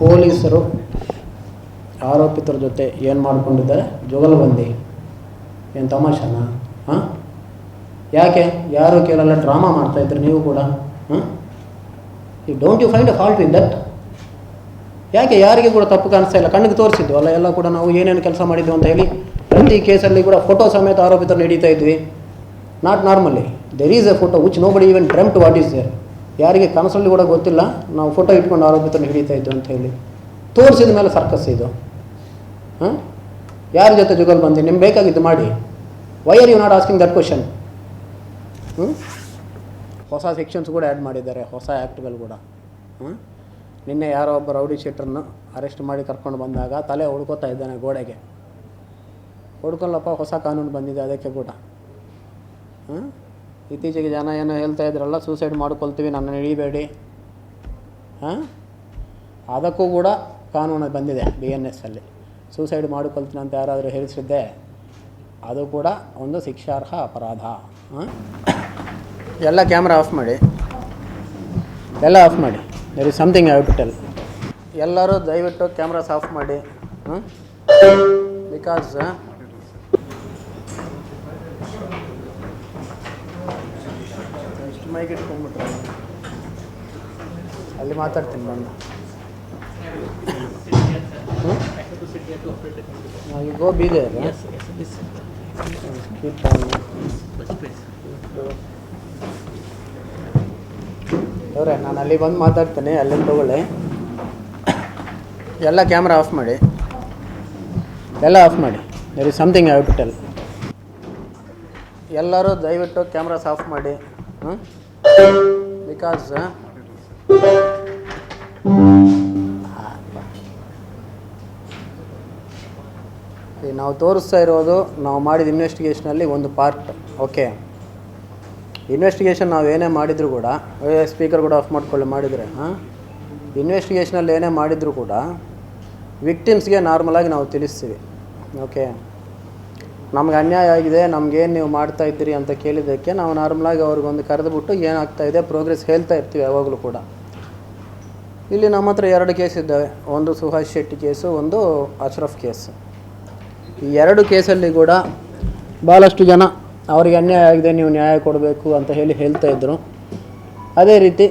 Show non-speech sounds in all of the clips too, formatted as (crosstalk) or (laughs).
ಪೊಲೀಸರು ಆರೋಪಿತರ ಜೊತೆ ಏನು ಮಾಡ್ಕೊಂಡಿದ್ದಾರೆ? ಜುಗಲ್ಬಂದಿ ಏನು ತಮಾಷನ? ಹಾಂ? ಯಾಕೆ? ಯಾರು ಕೇಳಲ್ಲ? ಡ್ರಾಮಾ ಮಾಡ್ತಾಯಿದ್ರಿ ನೀವು ಕೂಡ. ಹ್ಞೂ ಈ don't you find a fault in that ಯಾಕೆ? ಯಾರಿಗೆ ಕೂಡ ತಪ್ಪು ಕಾಣಿಸ್ತಾ ಇಲ್ಲ? ಕಣ್ಣಿಗೆ ತೋರಿಸಿದ್ವು ಅಲ್ಲ? ಎಲ್ಲ ಕೂಡ ನಾವು ಏನೇನು ಕೆಲಸ ಮಾಡಿದ್ದೆವು ಅಂತ ಹೇಳಿ ಪ್ರತಿ ಕೇಸಲ್ಲಿ ಕೂಡ ಫೋಟೋ ಸಮೇತ ಆರೋಪಿತರು ಹಿಡಿತಾ ಇದ್ವಿ. Not normally there is a photo which nobody even dream to what is there ಯಾರಿಗೆ ಕನಸಲ್ಲಿ ಕೂಡ ಗೊತ್ತಿಲ್ಲ. ನಾವು ಫೋಟೋ ಇಟ್ಕೊಂಡು ಆರೋಪಿತರನ್ನು ಹಿಡಿತಾ ಇದ್ದು ಅಂತ ಹೇಳಿ. ತೋರಿಸಿದ ಮೇಲೆ ಸರ್ಕಸ್ ಇದು. ಹಾಂ? ಯಾರ ಜೊತೆ ಜುಗಲ್ ಬಂದು? ನಿಮ್ಗೆ ಬೇಕಾಗಿದ್ದು ಮಾಡಿ. Why are you not asking that question ಹ್ಞೂ ಹೊಸ ಸೆಕ್ಷನ್ಸ್ ಕೂಡ ಆ್ಯಡ್ ಮಾಡಿದ್ದಾರೆ, ಹೊಸ ಆ್ಯಕ್ಟ್ಗಳು ಕೂಡ. ಹ್ಞೂ ನಿನ್ನೆ ಯಾರೋ ಒಬ್ಬ ರೌಡಿ ಶೀಟ್ರನ್ನು ಅರೆಸ್ಟ್ ಮಾಡಿ ಕರ್ಕೊಂಡು ಬಂದಾಗ ತಲೆ ಹೊಡ್ಕೋತಾ ಇದ್ದಾನೆ ಗೋಡೆಗೆ. ಹೊಡ್ಕೊಳ್ಳಪ್ಪ ಹೊಸ ಕಾನೂನು ಬಂದಿದೆ ಅದಕ್ಕೆ ಕೂಡ. ಹ್ಞೂ ಇತ್ತೀಚೆಗೆ ಜನ ಏನೋ ಹೇಳ್ತಾ ಇದ್ರಲ್ಲ ಸೂಸೈಡ್ ಮಾಡ್ಕೊಳ್ತೀವಿ ನನ್ನ ಹಿಡಿಬೇಡಿ. ಹಾಂ? ಅದಕ್ಕೂ ಕೂಡ ಕಾನೂನು ಬಂದಿದೆ ಬಿ ಎನ್ ಎಸ್ಸಲ್ಲಿ ಸೂಸೈಡ್ ಮಾಡಿಕೊಳ್ತೀನಿ ಅಂತ ಯಾರಾದರೂ ಹೇಳಿಸಿದ್ದೆ, ಅದು ಕೂಡ ಒಂದು ಶಿಕ್ಷಾರ್ಹ ಅಪರಾಧ. ಹಾಂ? ಎಲ್ಲ ಕ್ಯಾಮ್ರಾ ಆಫ್ ಮಾಡಿ. ಎಲ್ಲ ಆಫ್ ಮಾಡಿ. There is something I to ಎಲ್ಲರೂ ದಯವಿಟ್ಟು ಕ್ಯಾಮ್ರಾಸ್ ಆಫ್ ಮಾಡಿ. ಹಾಂ? ಬಿಕಾಸ್ ಮೈಗೆ ಇಟ್ಕೊಂಡ್ಬಿಟ್ರೆ. ಅಲ್ಲಿ ಮಾತಾಡ್ತೀನಿ ಬಂದು ಯು ಗೋ ಬಿ ದೇರ್ ಅವರೇ ನಾನು ಅಲ್ಲಿ ಬಂದು ಮಾತಾಡ್ತೇನೆ ಅಲ್ಲಿಂದ ತಗೊಳ್ಳಿ. ಎಲ್ಲ ಕ್ಯಾಮ್ರಾ ಆಫ್ ಮಾಡಿ. ಎಲ್ಲ ಆಫ್ ಮಾಡಿ. There is something have to tell ಎಲ್ಲರೂ ದಯವಿಟ್ಟು ಕ್ಯಾಮ್ರಾಸ್ ಆಫ್ ಮಾಡಿ. ಹಾಂ ಬಿಕಾಸ್ ಈ ನಾವು ತೋರಿಸ್ತಾ ಇರೋದು, ನಾವು ಮಾಡಿದ ಇನ್ವೆಸ್ಟಿಗೇಷನಲ್ಲಿ ಒಂದು ಪಾರ್ಟ್ ಓಕೆ ಇನ್ವೆಸ್ಟಿಗೇಷನ್ ನಾವು ಏನೇ ಮಾಡಿದರೂ ಕೂಡ ಸ್ಪೀಕರ್ ಕೂಡ ಆಫ್ ಮಾಡ್ಕೊಳ್ಳಿ ಮಾಡಿದರೆ, ಹಾಂ? ಇನ್ವೆಸ್ಟಿಗೇಷನಲ್ಲಿ ಏನೇ ಮಾಡಿದರೂ ಕೂಡ ವಿಕ್ಟಿಮ್ಸ್ಗೆ ನಾರ್ಮಲಾಗಿ ನಾವು ತಿಳಿಸ್ತೀವಿ. ಓಕೆ ನಮ್ಗೆ ಅನ್ಯಾಯ ಆಗಿದೆ ನಮ್ಗೇನು ನೀವು ಮಾಡ್ತಾ ಇದ್ದೀರಿ ಅಂತ ಕೇಳಿದ್ದಕ್ಕೆ ನಾವು ನಾರ್ಮಲಾಗಿ ಅವ್ರಿಗೊಂದು ಕರೆದುಬಿಟ್ಟು ಏನಾಗ್ತಾ ಇದೆ ಪ್ರೋಗ್ರೆಸ್ ಹೇಳ್ತಾ ಇರ್ತೀವಿ ಯಾವಾಗಲೂ ಕೂಡ. ಇಲ್ಲಿ ನಮ್ಮ ಹತ್ರ ಎರಡು ಕೇಸ್ ಇದ್ದಾವೆ. ಒಂದು ಸುಹಾಸ್ ಶೆಟ್ಟಿ ಕೇಸು ಒಂದು ಅಶ್ರಫ್ ಕೇಸ್ ಈ ಎರಡು ಕೇಸಲ್ಲಿ ಕೂಡ ಭಾಳಷ್ಟು ಜನ ಅವರಿಗೆ ಅನ್ಯಾಯ ಆಗಿದೆ, ನೀವು ನ್ಯಾಯ ಕೊಡಬೇಕು ಅಂತ ಹೇಳಿ ಹೇಳ್ತಾ ಇದ್ದರು ಅದೇ ರೀತಿ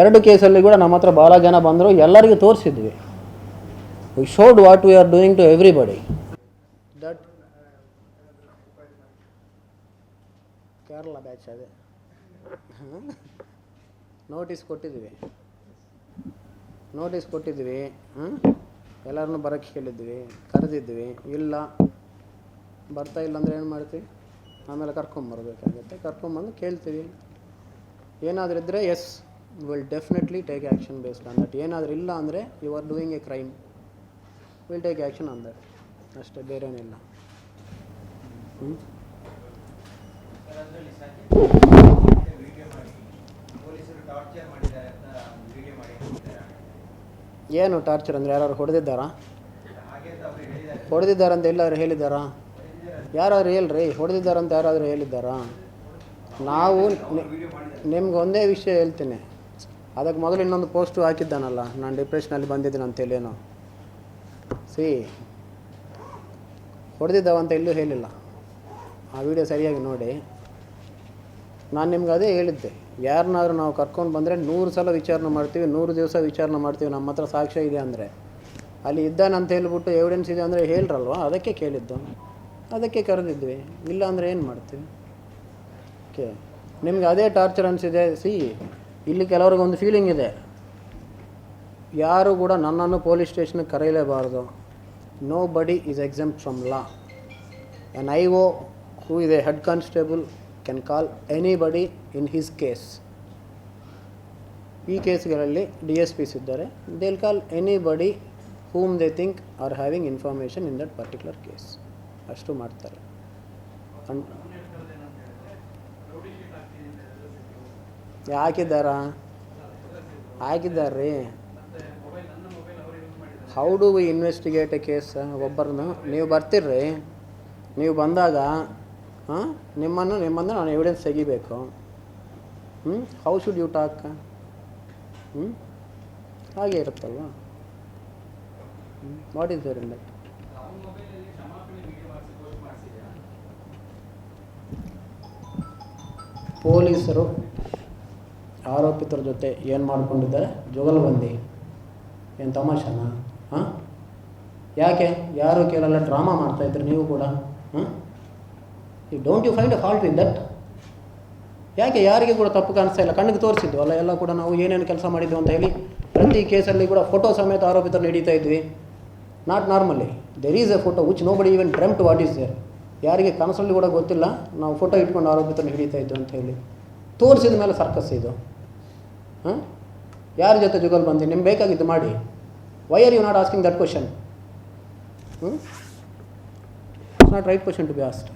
ಎರಡು ಕೇಸಲ್ಲಿ ಕೂಡ ನಮ್ಮ ಹತ್ರ ಭಾಳ ಜನ ಬಂದರು, ಎಲ್ಲರಿಗೂ ತೋರಿಸಿದ್ವಿ. We showed what we are doing to everybody Kerala batch ಅದೇ. ನೋಟಿಸ್ ಕೊಟ್ಟಿದ್ವಿ. ನೋಟಿಸ್ ಕೊಟ್ಟಿದ್ವಿ. ಹ್ಞೂ ಎಲ್ಲರನ್ನೂ ಬರೋಕ್ಕೆ ಕೇಳಿದ್ವಿ ಕರೆದಿದ್ವಿ. ಇಲ್ಲ. ಬರ್ತಾ ಇಲ್ಲ ಅಂದರೆ ಏನು ಮಾಡ್ತೀವಿ? ಆಮೇಲೆ ಕರ್ಕೊಂಬರ್ಬೇಕಾಗುತ್ತೆ ಕರ್ಕೊಂಬಂದು ಕೇಳ್ತೀವಿ. ಏನಾದರೂ ಇದ್ದರೆ yes will definitely take action based on that ಏನಾದರೂ ಇಲ್ಲ ಅಂದರೆ you are doing a crime will take action on that ಅಷ್ಟೇ, ಬೇರೇನಿಲ್ಲ. ಹ್ಞೂ ಏನು ಟಾರ್ಚರ್ ಅಂದರೆ ಯಾರು ಹೊಡೆದಿದ್ದಾರಾ? ಹೊಡೆದಿದ್ದಾರಂತ ಎಲ್ಲರೂ ಹೇಳಿದ್ದಾರಾ. ಯಾರಾದ್ರು ಹೇಳ್ರಿ ಹೊಡೆದಿದ್ದಾರಂತ ಯಾರಾದರೂ ಹೇಳಿದ್ದಾರಾ? ನಾವು ನಿಮ್ಗೆ ಒಂದೇ ವಿಷಯ ಹೇಳ್ತೀನಿ. ಅದಕ್ಕೆ ಮೊದಲು ಇನ್ನೊಂದು ಪೋಸ್ಟು ಹಾಕಿದ್ದಾನಲ್ಲ ನಾನು ಡಿಪ್ರೆಷನಲ್ಲಿ ಬಂದಿದ್ದೀನಿ ಅಂತೇಳೇನೋ ಸಿ ಹೊಡೆದಿದ್ದಾವಂತ ಎಲ್ಲೂ ಹೇಳಿಲ್ಲ. ಆ ವಿಡಿಯೋ ಸರಿಯಾಗಿ ನೋಡಿ. ನಾನು ನಿಮ್ಗೆ ಅದೇ ಹೇಳಿದ್ದೆ. ಯಾರನ್ನಾದರೂ ನಾವು ಕರ್ಕೊಂಡು ಬಂದರೆ ನೂರು ಸಲ ವಿಚಾರಣೆ ಮಾಡ್ತೀವಿ, ನೂರು ದಿವಸ ವಿಚಾರಣೆ ಮಾಡ್ತೀವಿ. ನಮ್ಮ ಹತ್ರ ಸಾಕ್ಷ್ಯ ಇದೆ ಅಂದರೆ. ಅಲ್ಲಿ ಇದ್ದಾನಂತ ಹೇಳ್ಬಿಟ್ಟು ಎವಿಡೆನ್ಸ್ ಇದೆ ಅಂದರೆ ಹೇಳ್ರಲ್ವ? ಅದಕ್ಕೆ ಕೇಳಿದ್ದು. ಅದಕ್ಕೆ ಕರೆದಿದ್ವಿ. ಇಲ್ಲ ಅಂದರೆ ಏನು ಮಾಡ್ತೀವಿ? ಓಕೆ. ನಿಮ್ಗೆ ಅದೇ ಟಾರ್ಚರ್ ಅನಿಸಿದೆ. ಸಿ, ಇಲ್ಲಿ ಕೆಲವ್ರಿಗೆ ಒಂದು ಫೀಲಿಂಗ್ ಇದೆ. ಯಾರು ಕೂಡ ನನ್ನನ್ನು ಪೊಲೀಸ್ ಸ್ಟೇಷನ್ಗೆ ಕರೆಯಲೇಬಾರ್ದು. Nobody is exempt from law an I O who ಇದೆ head head constable call anybody in his case. ಈ ಕೇಸ್ಗಳಲ್ಲಿ ಡಿ ಎಸ್ ಪಿಸ್ ಇದ್ದಾರೆ they'll call anybody whom they think are having information in that particular case ಅಷ್ಟು ಮಾಡ್ತಾರೆ. ಹಾಕಿದ್ದಾರಾ ಹಾಕಿದ್ದಾರೆ how do we investigate case ಒಬ್ಬರನ್ನು? ನೀವು ಬರ್ತೀರ್ರಿ. ನೀವು ಬಂದಾಗ ಹಾಂ? ನಿಮ್ಮನ್ನು ನಿಮ್ಮನ್ನು ನಾನು ಎವಿಡೆನ್ಸ್ ತೆಗಿಬೇಕು. ಹ್ಞೂ ಹೌ ಶುಡ್ ಯು ಟಾಕ್ ಹ್ಞೂ ಹಾಗೆ ಇರುತ್ತಲ್ವ? ವಾಟ್ ಈಸ್ ದೇರ್ ಇನ್ ಪೊಲೀಸರು ಆರೋಪಿತರ ಜೊತೆ ಏನು ಮಾಡ್ಕೊಂಡಿದ್ದಾರೆ? ಜುಗಲ್ಬಂದಿ. ಏನು ತಮಾಷೆನಾ? ಹಾಂ? ಯಾಕೆ? ಯಾರು ಕೇಳಲ್ಲ? ಡ್ರಾಮಾ ಮಾಡ್ತಾಯಿದ್ರಿ ನೀವು ಕೂಡ? ಹಾಂ? ಈ don't you find a fault in that ಯಾಕೆ ಯಾರಿಗೆ ಕೂಡ ತಪ್ಪು ಕಾಣಿಸ್ತಾ ಇಲ್ಲ? ಕಣ್ಣಿಗೆ ತೋರಿಸಿದ್ವು ಅಲ್ಲ, ಎಲ್ಲ ಕೂಡ ನಾವು ಏನೇನು ಕೆಲಸ ಮಾಡಿದ್ವಿ ಅಂತ ಹೇಳಿ ಪ್ರತಿ ಕೇಸಲ್ಲಿ ಕೂಡ ಫೋಟೋ ಸಮೇತ ಆರೋಪಿತರು ಹಿಡಿತಾ ಇದ್ವಿ. Not normally there is a photo which nobody even to what is there ಯಾರಿಗೆ ಕನಸಲ್ಲಿ ಕೂಡ ಗೊತ್ತಿಲ್ಲ, ನಾವು ಫೋಟೋ ಇಟ್ಕೊಂಡು ಆರೋಪಿತರು ಹಿಡಿತಾ ಇದ್ದು ಅಂತ ಹೇಳಿ. ತೋರಿಸಿದ ಮೇಲೆ ಸರ್ಕಸ್ ಇದು. ಹಾಂ? ಯಾರ ಜೊತೆ ಜುಗಲ್ ಬಂದು? ನಿಮ್ಗೆ ಬೇಕಾಗಿದ್ದು ಮಾಡಿ. Why are you not asking that question ಹ್ಞೂ it's not right question to be asked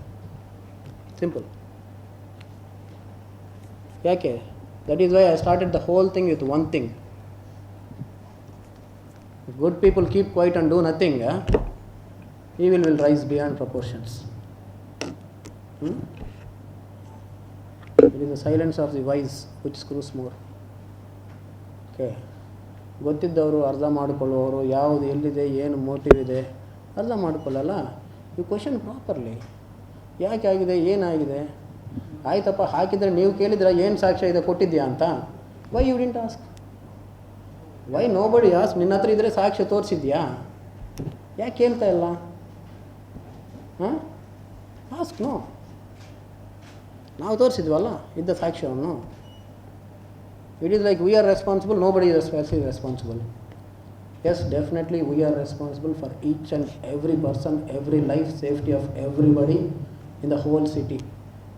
simple ಯಾಕೆ? That is why I started the whole thing with one thing good people keep quiet and do nothing ಈ will will rise beyond proportions it is the silence of the wise which screws more okay ಗೊತ್ತಿದ್ದವರು ಅರ್ಧ ಮಾಡಿಕೊಳ್ಳುವವರು, ಯಾವುದು ಎಲ್ಲಿದೆ, ಏನು motive ಇದೆ, ಅರ್ಧ ಮಾಡಿಕೊಳ್ಳಲ್ಲ. You question properly ಯಾಕೆ ಆಗಿದೆ? ಏನಾಗಿದೆ? ಆಯ್ತಪ್ಪ, ಹಾಕಿದರೆ ನೀವು ಕೇಳಿದ್ರೆ ಏನು ಸಾಕ್ಷ್ಯ ಇದೆ, ಕೊಟ್ಟಿದ್ಯಾ ಅಂತ? Why you didn't ask why nobody ask ನಿನ್ನ ಹತ್ರ ಇದ್ದರೆ ಸಾಕ್ಷ್ಯ ತೋರಿಸಿದ್ಯಾ? ಯಾಕೆ ಕೇಳ್ತಾ ಇಲ್ಲ? ಹಾಂ? ಆಸ್ಕ್ ನೋ ನಾವು ತೋರಿಸಿದ್ವಲ್ಲ, ಇದ್ದ ಸಾಕ್ಷ್ಯವನ್ನು. It is like we are responsible nobody is responsible yes definitely we are responsible for each and every person every life safety of everybody in the whole city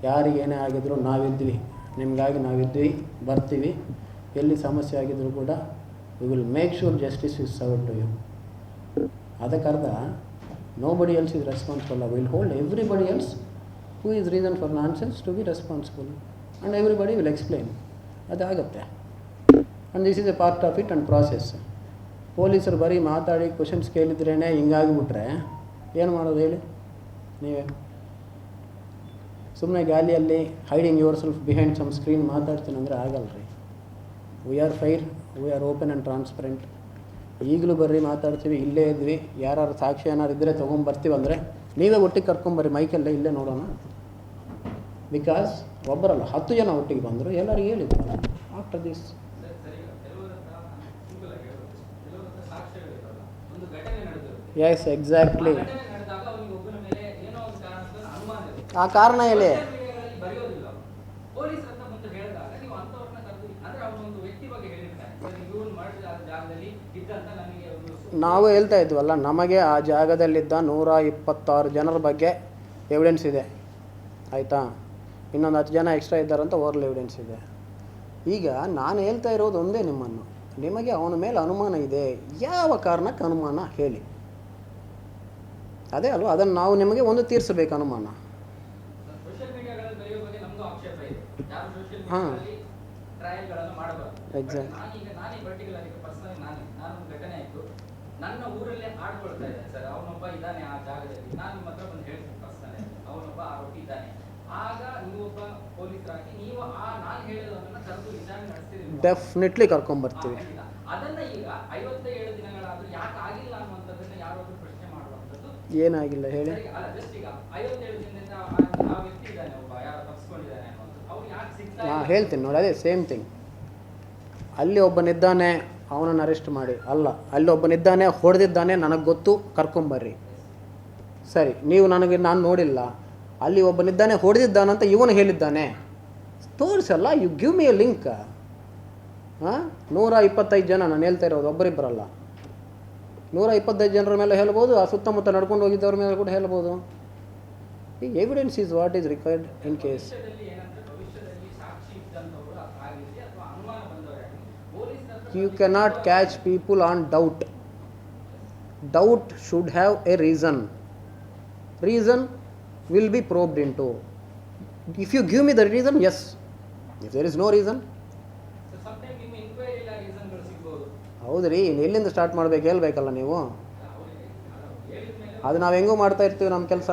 ಯಾರಿಗೆ ಏನೇ ಆಗಿದ್ರು ನಾವಿದ್ವಿ. ನಿಮಗಾಗಿ ನಾವಿದ್ವಿ, ಬರ್ತೀವಿ. ಎಲ್ಲಿ ಸಮಸ್ಯೆ ಆಗಿದ್ರು ಕೂಡ we will make sure justice is serve to you ಅದಕ್ಕರ್ಥ nobody else is responsible will hold everybody else who is reason for nonsense to be responsible and everybody will explain ಅದಾಗುತ್ತೆ. And this is a part of it and process ಪೊಲೀಸರು ಬರೀ ಮಾತಾಡಿ questions ಕೇಳಿದ್ರೇ ಹಿಂಗಾಗಿಬಿಟ್ರೆ, ಏನು ಮಾಡೋದು ಹೇಳಿ? ನೀವೇ? ಸುಮ್ಮನೆ ಗಾಲಿಯಲ್ಲಿ hiding yourself behind some screen ಮಾತಾಡ್ತೀನಿ ಅಂದರೆ ಆಗಲ್ಲ ರೀ. We are fair we are open and transparent ಈಗಲೂ ಬರ್ರಿ ಮಾತಾಡ್ತೀವಿ, ಇಲ್ಲೇ ಇದ್ವಿ. ಯಾರು ಸಾಕ್ಷಿ ಏನಾರು ಇದ್ದರೆ ತೊಗೊಂಬರ್ತೀವಿ ಅಂದರೆ ನೀವೇ ಒಟ್ಟಿಗೆ ಕರ್ಕೊಂಬರ್ರಿ ಮೈಕಲ್ಲೇ ಇಲ್ಲೇ ನೋಡೋಣ ಬಿಕಾಸ್ ಒಬ್ಬರಲ್ಲ, ಹತ್ತು ಜನ ಒಟ್ಟಿಗೆ ಬಂದರು, ಎಲ್ಲರಿಗೂ ಹೇಳಿದ್ರು. ಆಫ್ಟರ್ ದಿಸ್ ಎಸ್ ಸರಿ ಆ ಕಾರಣ ಹೇಳಿ. ನಾವು ಹೇಳ್ತಾ ಇದ್ವಲ್ಲ ನಮಗೆ ಆ ಜಾಗದಲ್ಲಿದ್ದ ನೂರ ಇಪ್ಪತ್ತಾರು ಜನರ ಬಗ್ಗೆ ಎವಿಡೆನ್ಸ್ ಇದೆ. ಆಯಿತಾ? ಇನ್ನೊಂದು ಹತ್ತು ಜನ ಎಕ್ಸ್ಟ್ರಾ ಇದ್ದಾರಂತ ಓರಲ್ ಎವಿಡೆನ್ಸ್ ಇದೆ. ಈಗ ನಾನು ಹೇಳ್ತಾ ಇರೋದು ಒಂದೇ ನಿಮ್ಮನ್ನು. ನಿಮಗೆ ಅವನ ಮೇಲೆ ಅನುಮಾನ ಇದೆ. ಯಾವ ಕಾರಣಕ್ಕೆ ಅನುಮಾನ ಹೇಳಿ. ಅದೇ ಅಲ್ವಾ? ಅದನ್ನು ನಾವು ನಿಮಗೆ ಒಂದು ತೀರಿಸಬೇಕು ಅನುಮಾನ ಸೋಷಿಯಲ್ ಮೀಡಿಯಾಗಳಲ್ಲಿ ಬರೆಯೋ ಬಗ್ಗೆ ನಮ್ದು ಆಕ್ಷೇಪ ಇದೆ ಯಾರು ಸೋಷಿಯಲ್ ಹಾ. ಮೀಡಿಯಾದಲ್ಲಿ ಟ್ರಯಲ್ಗಳನ್ನು ಮಾಡಬಾರ್ದು Exact. But ನಾನೀಗ ನಾನೇ ಪರ್ಟಿಕ್ಯುಲರ್ ಈಗ ಪರ್ಸನಲ್ ನಾನೇ ನಾನು ಒಂದು ಘಟನೆ ಆಯ್ತು. ನನ್ನ ಊರಲ್ಲೇ ಆಡ್ಕೊಳ್ತಾ ಇದ್ದಾನೆ ಸರ್ ಅವನೊಬ್ಬ ಇದ್ದಾನೆ ಆ ಜಾಗದಲ್ಲಿ. ನಾನು ನಿಮ್ಮ ಹತ್ರ ಬಂದು ಹೇಳ್ತೀನಿ ಪರ್ಸನಲ್ ಅವನೊಬ್ಬ ಆರೋಪಿ ಇದ್ದಾನೆ. ಆಗ ನೀವೊಬ್ಬ ಪೊಲೀಸರಾಗಿ ನೀವು ಆ ನಾನು ಹೇಳಿದವನ್ನ ಕರೆದು ವಿಚಾರಣೆ ನಡೆಸ್ತೀರಿ ಡೆಫಿನೆಟ್ಲಿ ಕರ್ಕೊಂಡ್ಬರ್ತೀವಿ ಅದನ್ನ ಈಗ ಐವತ್ತೇಳು ದಿನಗಳಾದ್ರೂ ಯಾಕೆ ಆಗಿಲ್ಲ ಅನ್ನುವಂಥದ್ದನ್ನ ಯಾರಾದ್ರೂ ಪ್ರಶ್ನೆ ಮಾಡುವಂಥದ್ದು ಏನಾಗಿಲ್ಲ ಹೇಳಿ. ಅಲ್ಲ ಜಸ್ಟ್ ಈಗ ಐವತ್ತೇಳು ದಿನದಿಂದ ಆ ವ್ಯಕ್ತಿ ಇದ್ದಾನೆ ಒಬ್ಬ ಯಾರು ತಪ್ಪಿಸ್ಕೊಂಡಿದ್ದಾನೆ ಹಾಂ ಹೇಳ್ತೀನಿ ನೋಡಿ, ಅದೇ ಸೇಮ್ ಥಿಂಗ್ ಅಲ್ಲಿ ಒಬ್ಬನಿದ್ದಾನೆ, ಅವನನ್ನು ಅರೆಸ್ಟ್ ಮಾಡಿ. ಅಲ್ಲ, ಅಲ್ಲಿ ಒಬ್ಬನಿದ್ದಾನೆ, ಹೊಡೆದಿದ್ದಾನೆ, ನನಗೆ ಗೊತ್ತು ಕರ್ಕೊಂಬರ್ರಿ ಸರಿ, ನೀವು ನನಗೆ, ನಾನು ನೋಡಿಲ್ಲ. ಅಲ್ಲಿ ಒಬ್ಬನಿದ್ದಾನೆ ಹೊಡೆದಿದ್ದಾನಂತ ಇವನು ಹೇಳಿದ್ದಾನೆ. ತೋರಿಸಲ್ಲ you give me a link ಹಾಂ? ನೂರ ಇಪ್ಪತ್ತೈದು ಜನ, ನಾನು ಹೇಳ್ತಾ ಇರೋದು ಒಬ್ಬರಿಬ್ಬರಲ್ಲ ನೂರ ಇಪ್ಪತ್ತೈದು ಜನರ ಮೇಲೆ ಹೇಳ್ಬೋದು, ಆ ಸುತ್ತಮುತ್ತ ನಡ್ಕೊಂಡು ಹೋಗಿದ್ದವ್ರ ಮೇಲೆ ಕೂಡ ಹೇಳ್ಬೋದು. ಈ evidence is what is required in case ಭವಿಷ್ಯದಲ್ಲಿ ಏನಂದ್ರೆ ಭವಿಷ್ಯದಲ್ಲಿ ಸಾಕ್ಷಿ ಇದ್ದಂಥವ್ರು ಆಗಿರಲಿ ಅಥವಾ ಅನುಮಾನ ಬಂದವರಾಗಲಿ ಪೊಲೀಸ್ ಹತ್ರ you cannot catch people on doubt. Doubt should have a reason. Reason will be probed into. If you give me the reason yes. If there is no reason. ಸಿಗ್ಬೋದು. ಹೌದ್ರಿ ಎಲ್ಲಿಂದ ಸ್ಟಾರ್ಟ್ ಮಾಡ್ಬೇಕು ಹೇಳ್ಬೇಕಲ್ಲ ನೀವು? ಅದು ನಾವು ಹೆಂಗೋ ಮಾಡ್ತಾ ಇರ್ತೀವಿ ನಮ್ಮ ಕೆಲಸ.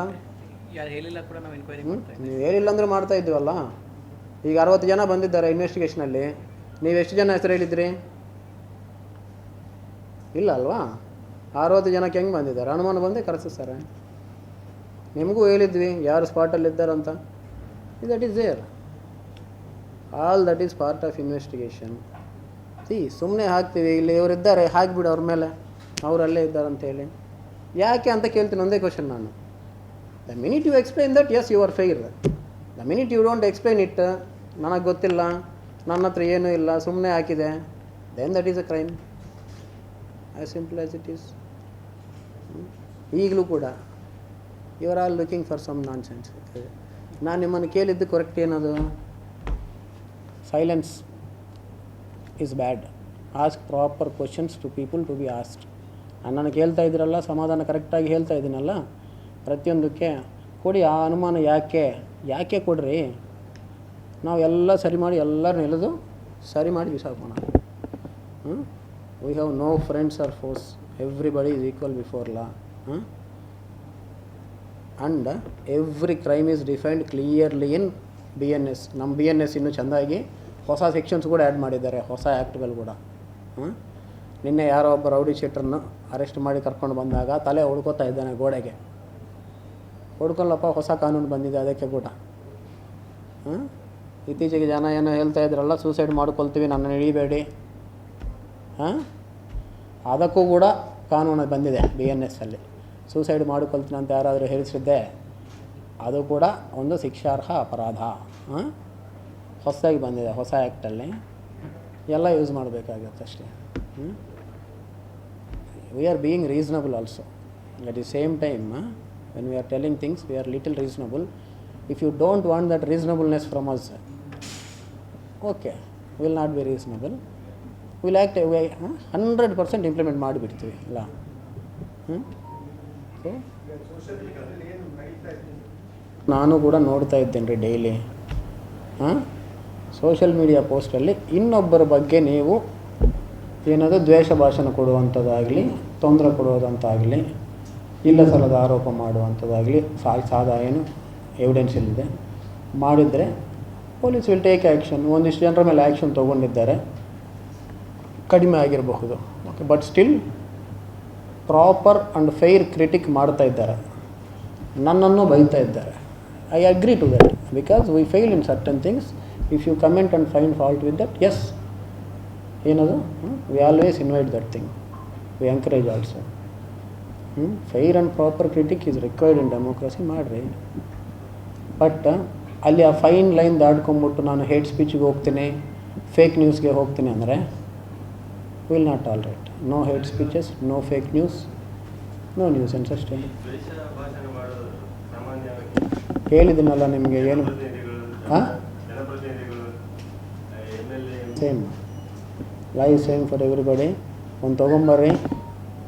ನೀವು ಹೇಳಿಲ್ಲ ಅಂದ್ರೆ ಮಾಡ್ತಾ ಇದ್ದೀವಲ್ಲ? ಈಗ ಅರವತ್ತು ಜನ ಬಂದಿದ್ದಾರೆ ಇನ್ವೆಸ್ಟಿಗೇಷನಲ್ಲಿ ನೀವು ಎಷ್ಟು ಜನ ಹೆಸರು ಹೇಳಿದ್ರಿ? ಇಲ್ಲ ಅಲ್ವಾ? ಅರವತ್ತು ಜನಕ್ಕೆ ಹೆಂಗೆ ಬಂದಿದ್ದಾರೆ? ಹನುಮಾನ್ ಬಂದೇ ಕರೆಸಿಸ್ತಾರೆ. ನಿಮಗೂ ಹೇಳಿದ್ವಿ, ಯಾರು ಸ್ಪಾಟಲ್ಲಿ ಇದ್ದಾರಂತ that is there all that is part of investigation see ಸುಮ್ಮನೆ ಹಾಕ್ತೀವಿ, ಇಲ್ಲಿ ಇವರಿದ್ದಾರೆ ಹಾಕಿಬಿಡು ಅವ್ರ ಮೇಲೆ. ಅವರಲ್ಲೇ ಇದ್ದಾರೆ ಅಂತೇಳಿ ಯಾಕೆ ಅಂತ ಕೇಳ್ತೀನಿ, ಒಂದೇ ಕ್ವಶನ್ ನಾನು. The minute you explain that yes you are fair the minute you don't explain it ನನಗೆ ಗೊತ್ತಿಲ್ಲ, ನನ್ನ ಹತ್ರ ಏನೂ ಇಲ್ಲ ಸುಮ್ಮನೆ ಹಾಕಿದೆ. Then that is a crime as simple as it is ಈಗಲೂ ಕೂಡ ಇವರ್ all looking for some nonsense ನಾನು ನಿಮ್ಮನ್ನು ಕೇಳಿದ್ದು ಕರೆಕ್ಟ್ ಏನದು? Silence is bad ask proper questions to people to be asked ನನ್ನನ್ನು ಹೇಳ್ತಾ ಇದ್ದೀರಲ್ಲ ಸಮಾಧಾನ ಕರೆಕ್ಟಾಗಿ ಹೇಳ್ತಾ ಇದ್ದೀನಲ್ಲ, ಪ್ರತಿಯೊಂದಕ್ಕೆ ಕೊಡಿ, ಆ ಅನುಮಾನ ಯಾಕೆ? ಯಾಕೆ ಕೊಡ್ರಿ? ನಾವು ಎಲ್ಲ ಸರಿ ಮಾಡಿ ಎಲ್ಲರೂ ಎಳೆದು ಸರಿ ಮಾಡಿ ಬಿಸಾಕೋಣ we have no friends or foes everybody is equal before law and every crime is defined clearly in B N S ನಮ್ಮ ಬಿ ಎನ್ ಎಸ್ ಇನ್ನೂ ಚೆಂದಾಗಿ ಹೊಸ ಸೆಕ್ಷನ್ಸ್ ಕೂಡ ಆ್ಯಡ್ ಮಾಡಿದ್ದಾರೆ, ಹೊಸ ಆ್ಯಕ್ಟ್ಗಳು ಕೂಡ. ನಿನ್ನೆ ಯಾರೋ ಒಬ್ಬ ರೌಡಿ ಶೀಟ್ರನ್ನು ಅರೆಸ್ಟ್ ಮಾಡಿ ಕರ್ಕೊಂಡು ಬಂದಾಗ ತಲೆ ಹೊಡ್ಕೋತಾ ಇದ್ದಾನೆ ಗೋಡೆಗೆ. ಹೊಡ್ಕೊಳ್ಳಪ್ಪ ಹೊಸ ಕಾನೂನು ಬಂದಿದೆ ಅದಕ್ಕೆ ಕೂಡ. ಇತ್ತೀಚೆಗೆ ಜನ ಏನೋ ಹೇಳ್ತಾ ಇದ್ರಲ್ಲ ಸೂಸೈಡ್ ಮಾಡ್ಕೊಳ್ತೀವಿ, ನನ್ನನ್ನು ಹಿಡಿಬೇಡಿ ಅದಕ್ಕೂ ಕೂಡ ಕಾನೂನು ಬಂದಿದೆ ಬಿ ಎನ್ ಎಸ್ ಅಲ್ಲಿ. ಸೂಸೈಡ್ ಮಾಡಿಕೊಳ್ತೀನಿ ಅಂತ ಯಾರಾದರೂ ಹೇಳಿಸಿದ್ದೆ, ಅದು ಕೂಡ ಒಂದು ಶಿಕ್ಷಾರ್ಹ ಅಪರಾಧ. ಹಾಂ? ಹೊಸದಾಗಿ ಬಂದಿದೆ, ಹೊಸ ಆ್ಯಕ್ಟಲ್ಲಿ ಎಲ್ಲ ಯೂಸ್ ಮಾಡಬೇಕಾಗತ್ತೆ ಅಷ್ಟೇ. We are being reasonable also at the same time when we are telling things we are little reasonable if you don't want that reasonableness from us okay will not be reasonable will act hundred percent implement ಮಾಡಿಬಿಡ್ತೀವಿ ಇಲ್ಲ ಹ್ಞೂ ನಾನು ಕೂಡ ನೋಡ್ತಾ ಇದ್ದೇನೆ ರೀ daily ಹಾಂ? Social media ಪೋಸ್ಟಲ್ಲಿ ಇನ್ನೊಬ್ಬರ ಬಗ್ಗೆ ನೀವು ಏನಾದರೂ ದ್ವೇಷ ಭಾಷಣ ಕೊಡುವಂಥದ್ದಾಗಲಿ, ತೊಂದರೆ ಕೊಡುವುದಂತಾಗಲಿ ಇಲ್ಲ ಸಲದ ಆರೋಪ ಮಾಡುವಂಥದ್ದಾಗಲಿ, ಸಾ, ಸಾದಾ ಏನು ಎವಿಡೆನ್ಸ್ ಇಲ್ಲದೆ ಮಾಡಿದರೆ ಪೊಲೀಸ್ ವಿಲ್ ಟೇಕ್ ಆ್ಯಕ್ಷನ್ ಒಂದಿಷ್ಟು ಜನರ ಮೇಲೆ ಆ್ಯಕ್ಷನ್ ತೊಗೊಂಡಿದ್ದಾರೆ. ಕಡಿಮೆ ಆಗಿರಬಹುದು. Okay but still proper and fair critic ಮಾಡ್ತಾ ಇದ್ದಾರೆ. ನನ್ನನ್ನು ಬೈತಾ ಇದ್ದಾರೆ. I agree to that because we fail in certain things if you comment and fine fault with that yes ಏನದು? We always invite that thing we encourage also fair and proper critic is required in democracy ಮಾಡಿರಿ. But ಅಲ್ಲಿ ಆ fine line ದಾಡ್ಕೊಂಬಿಟ್ಟು ನಾನು hate ಸ್ಪೀಚಿಗೆ ಹೋಗ್ತೀನಿ fake ನ್ಯೂಸ್ಗೆ ಹೋಗ್ತೀನಿ ಅಂದರೆ will not all right no speeches, speeches no fake news no and such thing. ಹೇಳಿದ್ದೀನಲ್ಲ ನಿಮಗೆ ಏನು? ಹಾಂ same live same for everybody ಒಂದು ತೊಗೊಂಬರ್ರಿ.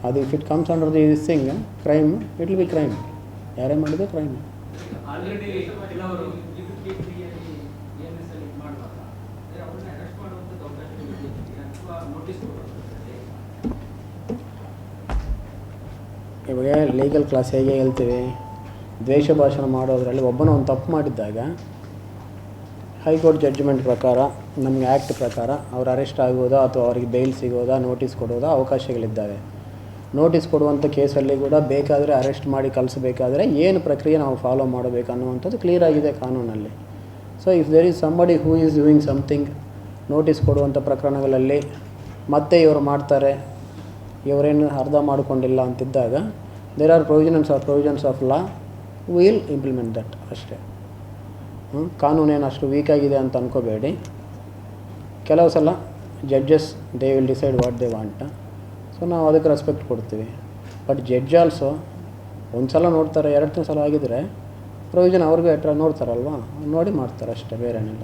ಅದು if it comes under the this thing crime it will be crime ಯಾರೇ ಮಾಡಿದೆ crime already ಕೆಲವರು ಎನ್ ಎಸ್ ಅಲ್ಲಿ ಮಾಡುವಾಗ ಅವ್ರನ್ನ ಅರೆಸ್ಟ್ ಮಾಡುವಂಥದ್ದು ಅವಕಾಶ ಅಥವಾ ನೋಟಿಸ್ ಕೊಡುವಂಥದ್ದು ಇವಾಗ ಲೀಗಲ್ ಕ್ಲಾಸ್ ಹೇಗೆ ಹೇಳ್ತೀವಿ? ದ್ವೇಷ ಭಾಷಣ ಮಾಡೋದ್ರಲ್ಲಿ ಒಬ್ಬನ ಒಂದು ತಪ್ಪು ಮಾಡಿದ್ದಾಗ ಹೈಕೋರ್ಟ್ ಜಡ್ಜ್ಮೆಂಟ್ ಪ್ರಕಾರ, ನಮಗೆ ಆ್ಯಕ್ಟ್ ಪ್ರಕಾರ ಅವ್ರು ಅರೆಸ್ಟ್ ಆಗೋದಾ ಅಥವಾ ಅವರಿಗೆ ಬೇಲ್ ಸಿಗೋದಾ ನೋಟಿಸ್ ಕೊಡೋದಾ ಅವಕಾಶಗಳಿದ್ದಾವೆ. ನೋಟಿಸ್ ಕೊಡುವಂಥ ಕೇಸಲ್ಲಿ ಕೂಡ ಬೇಕಾದರೆ ಅರೆಸ್ಟ್ ಮಾಡಿ ಕಳಿಸಬೇಕಾದ್ರೆ ಏನು ಪ್ರಕ್ರಿಯೆ ನಾವು ಫಾಲೋ ಮಾಡಬೇಕು ಅನ್ನುವಂಥದ್ದು ಕ್ಲಿಯರ್ ಆಗಿದೆ ಕಾನೂನಲ್ಲಿ. So if there is somebody who is doing something notice ಕೊಡುವಂಥ ಪ್ರಕರಣಗಳಲ್ಲಿ ಮತ್ತೆ ಇವರು ಮಾಡ್ತಾರೆ. ಇವರೇನು ಅರ್ಧ ಮಾಡಿಕೊಂಡಿಲ್ಲ ಅಂತಿದ್ದಾಗ there are provisions of provisions of law will implement that ಅಷ್ಟೇ? ಕಾನೂನೇನು ಅಷ್ಟು ಆಗಿದೆ ಅಂತ ಅಂದ್ಕೋಬೇಡಿ ಕೆಲವು ಸಲ judges they will decide what they want so ನಾವು ಅದಕ್ಕೆ ರೆಸ್ಪೆಕ್ಟ್ ಕೊಡ್ತೀವಿ. ಬಟ್ ಜಡ್ಜ್ ಆಲ್ಸೋ ಒಂದು ಸಲ ನೋಡ್ತಾರೆ ಎರಡು ಸಲ ಆಗಿದ್ದರೆ ಪ್ರೊವಿಷನ್ ಅವ್ರಿಗೂ ಎಟ್ರ ನೋಡ್ತಾರಲ್ವಾ? ನೋಡಿ ಮಾಡ್ತಾರೆ ಅಷ್ಟೇ ಬೇರೆ ಏನಿಲ್ಲ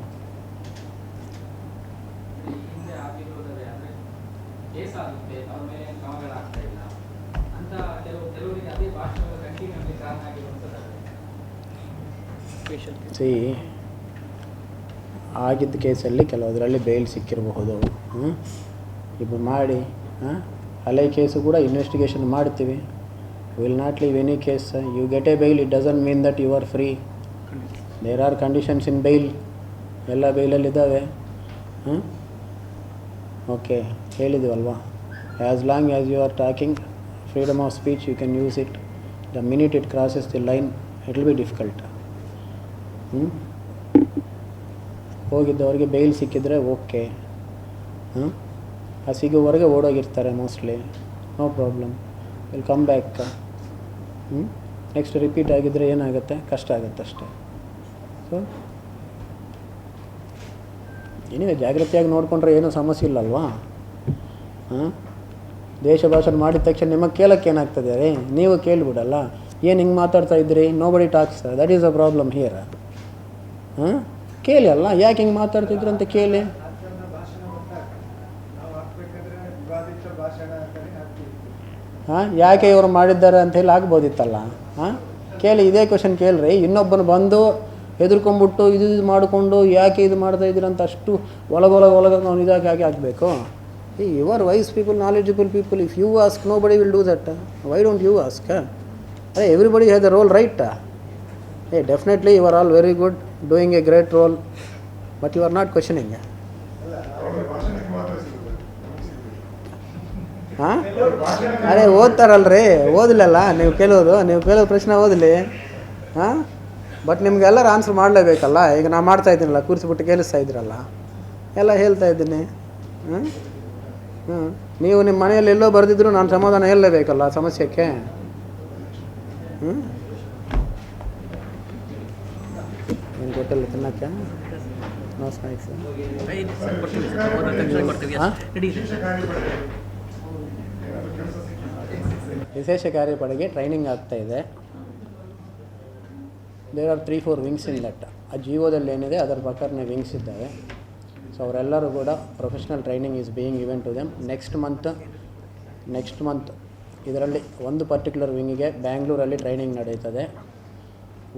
ಈ ಹಿಂದೆ ಆಗಿರೋದೇ ಅಂದ್ರೆ ಕೇಸ್ ಆಗುತ್ತೆ ಅವ್ರ ಮೇಲೆ ಏನು ಕ್ರಮಗಳಾಗ್ತಾ ಇಲ್ಲ ಅಂತ ಕೆಲವು ಕೆಲವರಿಗೆ ಅದೇ ಭಾಷೆಗಳು ಕಂಟಿನ್ಯೂ ಆಗಲಿ ಕಾರಣ ಆಗಿರುವಂಥದ್ದು ಸಿ ಆಗಿದ್ದ ಕೇಸಲ್ಲಿ ಕೆಲವದರಲ್ಲಿ ಬೇಲ್ ಸಿಕ್ಕಿರಬಹುದು. ಇದು ಮಾಡಿ ಹಳೆ ಕೇಸು ಕೂಡ ಇನ್ವೆಸ್ಟಿಗೇಷನ್ ಮಾಡ್ತೀವಿ. Will not leave any case you get a bail it doesn't mean that you are free there are conditions in bail ಎಲ್ಲ ಬೈಲಲ್ಲಿದ್ದಾವೆ ಹ್ಞೂ okay ಹೇಳಿದ್ದೀವಲ್ವಾ as long as you are talking freedom of speech you can use it the minute it crosses the line it will be ಹ್ಮ್? ಹೋಗಿದ್ದವ್ರಿಗೆ bail ಸಿಕ್ಕಿದ್ರೆ okay ಹಾಂ ಆ ಸಿಗೋವರೆಗೆ ಓಡೋಗಿರ್ತಾರೆ mostly no problem will come back ಹ್ಞೂ next repeat ಆಗಿದ್ದರೆ ಏನಾಗುತ್ತೆ? ಕಷ್ಟ ಆಗುತ್ತೆ ಅಷ್ಟೇ. ಸೊ ಏನಿದೆ ಜಾಗ್ರತೆಯಾಗಿ ನೋಡಿಕೊಂಡ್ರೆ ಏನೂ ಸಮಸ್ಯೆ ಇಲ್ಲಲ್ವಾ? ಹಾಂ ದೇಶ ಭಾಷಣ ಮಾಡಿದ ತಕ್ಷಣ ನಿಮಗೆ ಕೇಳಕ್ಕೆ ಏನಾಗ್ತದೆ ರೀ? ನೀವು ಕೇಳಿಬಿಡಲ್ಲ. ಏನು ಹಿಂಗೆ ಮಾತಾಡ್ತಾ ಇದ್ರಿ nobody talks that is a problem here ಹಾಂ? ಕೇಳಿ ಅಲ್ಲ, ಯಾಕೆ ಹಿಂಗೆ ಮಾತಾಡ್ತಿದ್ರು ಅಂತ ಕೇಳಿ. ನಾವು ಹಾಂ? ಯಾಕೆ ಇವರು ಮಾಡಿದ್ದಾರೆ ಅಂತ ಹೇಳಿ ಆಗ್ಬೋದಿತ್ತಲ್ಲ, ಹಾಂ? ಕೇಳಿ, ಇದೇ ಕ್ವಶನ್ ಕೇಳ್ರಿ. ಇನ್ನೊಬ್ಬನು ಬಂದು ಹೆದರ್ಕೊಂಡ್ಬಿಟ್ಟು ಇದು ಇದು ಮಾಡಿಕೊಂಡು ಯಾಕೆ ಇದು ಮಾಡ್ತಾ ಇದ್ದೀರ ಅಂತ ಅಷ್ಟು ಒಳಗೊಳಗೆ ಒಳಗೆ ಅವ್ನು ಇದಾಗಿ ಆಗಬೇಕು. ಈ your wise people knowledgeable people if you ask nobody will do that why don't you ask ಅದೇ everybody has the role right ಏ definitely you are all very good doing a great role but you are not questioning ಹಾಂ ಅದೇ ಓದ್ತಾರಲ್ರಿ? ಓದಿಲ್ಲಲ್ಲ ನೀವು ಕೇಳೋದು. ನೀವು ಕೇಳೋ ಪ್ರಶ್ನೆ ಓದಲಿ. ಹಾಂ ಬಟ್ ನಿಮ್ಗೆಲ್ಲರೂ ಆನ್ಸರ್ ಮಾಡಲೇಬೇಕಲ್ಲ? ಈಗ ನಾನು ಮಾಡ್ತಾ ಇದ್ದೀನಲ್ಲ, ಕೂರಿಸ್ಬಿಟ್ಟು ಕೇಳಿಸ್ತಾ ಇದ್ದೀರಲ್ಲ? ಎಲ್ಲ ಹೇಳ್ತಾ ಇದ್ದೀನಿ. ಹಾಂ ಹ್ಞೂ ನೀವು ನಿಮ್ಮ ಮನೆಯಲ್ಲಿ ಎಲ್ಲೋ ಬರೆದಿದ್ರು ನಾನು ಸಮಾಧಾನ ಹೇಳಲೇಬೇಕಲ್ಲ ಸಮಸ್ಯೆಗೆ? ಹ್ಞೂ ಹಾ? ತಿನ್ನಕ್ಕೆ? ಸರ್ ವಿಶೇಷ ಕಾರ್ಯಪಡೆಗೆ ಟ್ರೈನಿಂಗ್ ಆಗ್ತಾ ಇದೆ. There are three four wings in that ಆ ಜಿಯೋದಲ್ಲಿ ಏನಿದೆ ಅದರ ಪ್ರಕಾರನೇ ವಿಂಗ್ಸ್ ಇದ್ದಾವೆ. ಸೊ ಅವರೆಲ್ಲರೂ ಕೂಡ professional training is being event to them next month next month ಇದರಲ್ಲಿ ಒಂದು ಪರ್ಟಿಕ್ಯುಲರ್ ವಿಂಗಿಗೆ ಬ್ಯಾಂಗ್ಳೂರಲ್ಲಿ ಟ್ರೈನಿಂಗ್ ನಡೀತದೆ.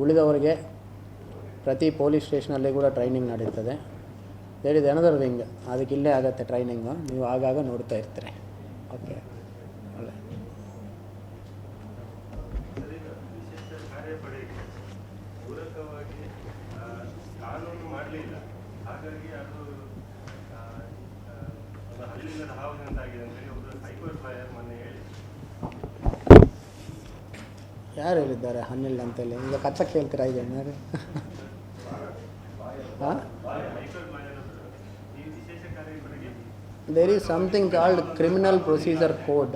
ಉಳಿದವರಿಗೆ ಪ್ರತಿ ಪೊಲೀಸ್ ಸ್ಟೇಷನಲ್ಲಿ ಕೂಡ ಟ್ರೈನಿಂಗ್ ನಡೀತದೆ. ದೇರ್ ಇಸ್ ಅನದರ್ ವಿಂಗ್ ಅದಕ್ಕೆ ಇಲ್ಲೇ ಆಗುತ್ತೆ ಟ್ರೈನಿಂಗು ನೀವು ಆಗಾಗ ನೋಡ್ತಾ ಇರ್ತೀರಿ. ಓಕೆ ಒಳ್ಳೆ. ಯಾರು ಹೇಳಿದ್ದಾರೆ ಹನ್ನೆರಡು ಅಂತೇಳಿ ಈಗ ಕಚ್ಚ ಕೇಳ್ತೀರಾ ಈಗ (laughs) ಏನಾರು ಹಾಂ ಹೈಕೋರ್ಟ್ ಲಾಯರ್ ಒಬ್ರು ಈ ವಿಶೇಷ ಕಾರ್ಯಪಡೆಗೆ there is something called criminal procedure code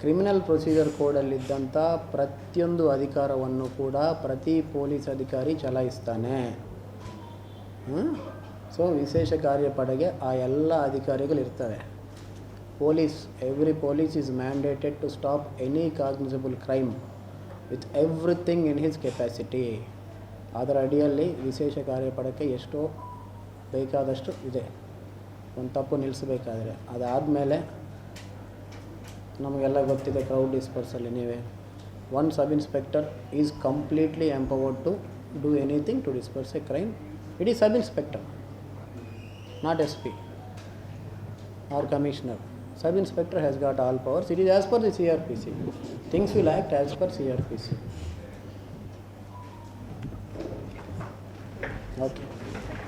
criminal procedure ಕೋಡಲ್ಲಿದ್ದಂಥ ಪ್ರತಿಯೊಂದು ಅಧಿಕಾರವನ್ನು ಕೂಡ ಪ್ರತಿ ಪೊಲೀಸ್ ಅಧಿಕಾರಿ ಚಲಾಯಿಸ್ತಾನೆ. ಸೊ ವಿಶೇಷ ಕಾರ್ಯಪಡೆಗೆ ಆ ಎಲ್ಲ ಅಧಿಕಾರಿಗಳು ಇರ್ತವೆ. Police every police is mandated to stop any cognisable crime with everything in his capacity ಅದರ ಅಡಿಯಲ್ಲಿ ವಿಶೇಷ ಕಾರ್ಯಪಡಕ್ಕೆ ಎಷ್ಟೋ ಬೇಕಾದಷ್ಟು ಇದೆ. ಒಂದು ತಪ್ಪು ನಿಲ್ಲಿಸಬೇಕಾದ್ರೆ. ಅದಾದಮೇಲೆ ನಮಗೆಲ್ಲ ಗೊತ್ತಿದೆ ಕ್ರೌಡ್ ಡಿಸ್ಪರ್ಸಲ್ಲಿ ನೀವೇ. One sub inspector is completely empowered to do anything to disperse a crime it is sub inspector not S P or commissioner sub inspector has got all powers it is got per the C R P C things will act as per C R P Okay.